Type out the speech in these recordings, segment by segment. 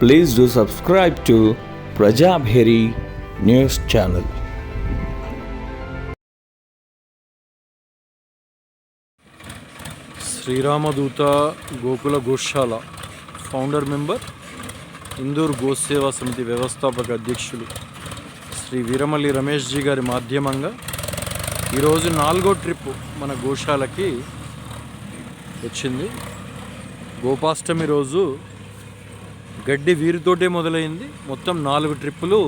Please do subscribe to Prajabheri news channel. Sriramadoota Gokula Goshala founder member Indur Goseva సమితి వ్యవస్థాపక అధ్యక్షులు శ్రీ వీరమల్లి రమేష్ జీ గారి మాధ్యమంగా ఈరోజు నాలుగో ట్రిప్ మన గోశాలకి వచ్చింది. గోపాష్టమి రోజు గడ్డి వీరితోటే మొదలైంది. మొత్తం నాలుగు ట్రిప్పులు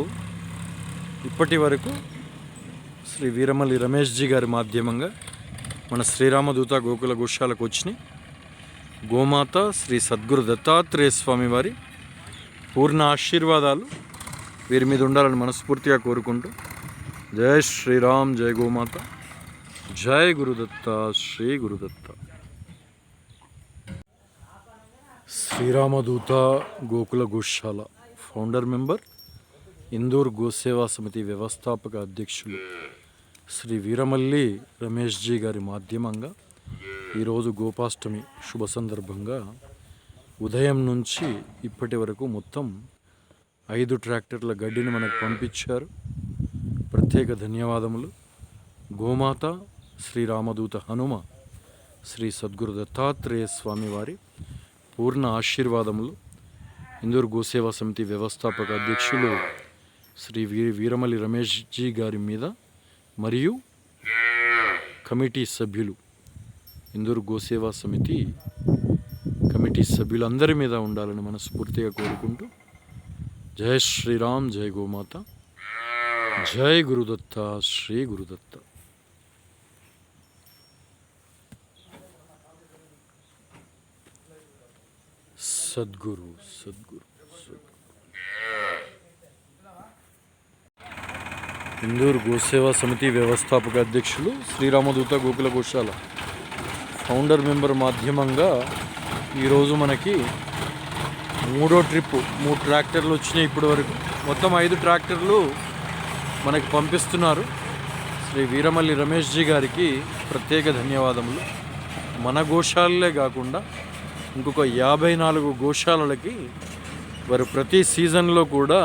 ఇప్పటి వరకు శ్రీ వీరమల్లి రమేష్ జీ గారి మాధ్యమంగా మన శ్రీరామదూత గోకుల గోశాలకు వచ్చినాయి. గోమాత శ్రీ సద్గురు దత్తాత్రేయ స్వామి వారి పూర్ణ ఆశీర్వాదాలు వీరి మీద ఉండాలని మనస్ఫూర్తిగా కోరుకుంటూ జై శ్రీరామ్ జై గోమాత జై గురుదత్త శ్రీ గురుదత్త. శ్రీరామదూత గోకుల గోశాల. ఫౌండర్ మెంబర్ ఇందూర్ గోసేవా సమితి వ్యవస్థాపక అధ్యక్షులు శ్రీ వీరమల్లి రమేష్ జీ గారి మాధ్యమంగా ఈరోజు గోపాష్టమి శుభ సందర్భంగా ఉదయం నుంచి ఇప్పటి వరకు మొత్తం ఐదు ట్రాక్టర్ల గడ్డిని మనకు పంపించారు. ప్రత్యేక ధన్యవాదములు. గోమాత శ్రీరామదూత హనుమ శ్రీ సద్గురు దత్తాత్రేయ స్వామివారి పూర్ణ ఆశీర్వాదములు. ఇందూరు గోసేవా సమితి వ్యవస్థాపక అధ్యక్షులు శ్రీ వీ వీరమలి రమేష్ జీ గారి మీద మరియు కమిటీ సభ్యులు. ఇందూరు గోసేవా సమితి కమిటీ సభ్యులందరి మీద ఉండాలని మనస్ఫూర్తిగా కోరుకుంటూ జై శ్రీరామ్ జై గోమాత. జై గురుదత్త శ్రీ గురుదత్త. సద్గురు సద్గురు ఇందూరు గోసేవా సమితి వ్యవస్థాపక అధ్యక్షులు శ్రీరామదూత గోకుల గోశాల. ఫౌండర్ మెంబర్ మాధ్యమంగా ఈరోజు మనకి మూడో ట్రిప్ మూడు ట్రాక్టర్లు వచ్చినాయి ఇప్పటి వరకు. మొత్తం ఐదు ట్రాక్టర్లు మనకి పంపిస్తున్నారు. శ్రీ వీరమల్లి రమేష్ జీ గారికి ప్రత్యేక ధన్యవాదములు. మన గోశాలలే కాకుండా ఇంకొక యాభై నాలుగు గోశాలలకి వారు ప్రతి సీజన్లో కూడా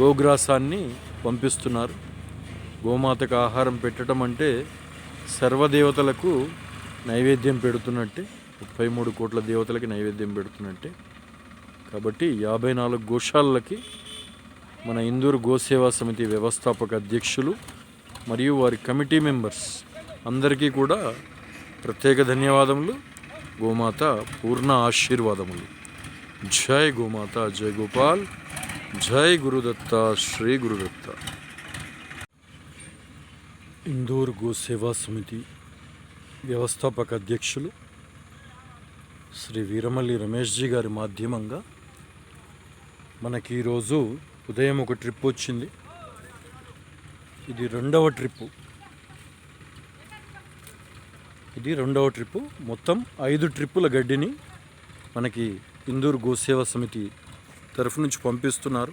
గోగ్రాసాన్ని పంపిస్తున్నారు. గోమాతకు ఆహారం పెట్టడం అంటే సర్వదేవతలకు నైవేద్యం పెడుతున్నట్టే ముప్పై మూడు కోట్ల దేవతలకి నైవేద్యం పెడుతున్నట్టే. కాబట్టి యాభై నాలుగు గోశాలకి మన ఇందూరు గోసేవా సమితి వ్యవస్థాపక అధ్యక్షులు మరియు వారి కమిటీ మెంబర్స్ అందరికీ కూడా ప్రత్యేక ధన్యవాదములు. గోమాత పూర్ణ ఆశీర్వాదములు. జై గోమాత జై గోపాల్ జై గురుదత్త శ్రీ గురుదత్త. ఇందూర్ గోసేవా సమితి వ్యవస్థాపక అధ్యక్షులు శ్రీ వీరమల్లి రమేష్ జీ గారి మాధ్యమంగా మనకి ఈరోజు ఉదయం ఒక ట్రిప్ వచ్చింది. ఇది రెండవ ట్రిప్పు. ఇది రెండవ ట్రిప్పు. మొత్తం ఐదు ట్రిప్పుల గడ్డిని మనకి ఇందూరు గోసేవ సమితి తరఫు నుంచి పంపిస్తున్నారు.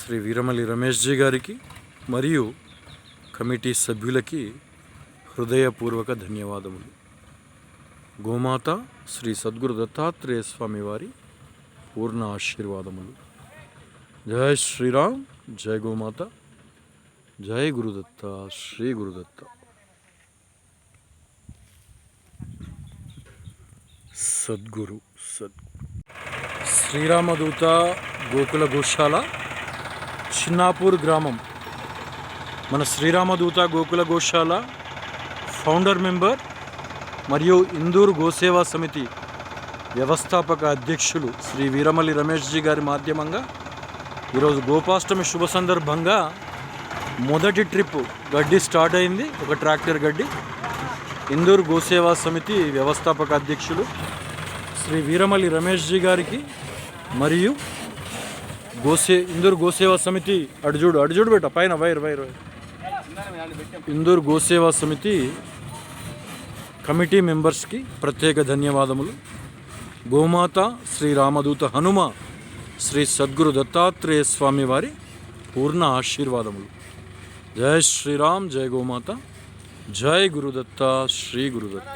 శ్రీ వీరమల్లి రమేష్ జీ గారికి మరియు కమిటీ సభ్యులకి హృదయపూర్వక ధన్యవాదములు. గోమాత శ్రీ సద్గురు దత్తాత్రేయ స్వామి వారి పూర్ణ ఆశీర్వాదములు. జై శ్రీరామ్ జై గోమాత జై గురుదత్త శ్రీ గురుదత్త. సద్గురు సద్గురు శ్రీరామదూత గోకుల గోశాల చిన్నాపూర్ గ్రామం. మన శ్రీరామదూత గోకుల గోశాల ఫౌండర్ మెంబర్ మరియు ఇందూరు గోసేవా సమితి వ్యవస్థాపక అధ్యక్షులు శ్రీ వీరమల్లి రమేష్ జీ గారి మాధ్యమంగా ఈరోజు గోపాష్టమి శుభ సందర్భంగా మొదటి ట్రిప్ గడ్డి స్టార్ట్ అయింది. ఒక ట్రాక్టర్ గడ్డి. ఇందూరు గోసేవా సమితి వ్యవస్థాపక అధ్యక్షులు శ్రీ వీరమల్లి రమేష్ జీ గారికి మరియు గోసే ఇందూరు గోసేవా సమితి అడుజుడు అడుజుడు బెట్ట పైన wire wire wire. Indur Goseva Samiti committee మెంబర్స్కి ప్రత్యేక ధన్యవాదములు. గోమాత శ్రీ రామదూత హనుమ శ్రీ సద్గురు దత్తాత్రేయ స్వామి వారి పూర్ణ ఆశీర్వాదములు. జై శ్రీరామ్ జై గోమాత. జై గురుదత్త శ్రీ గురుదత్త.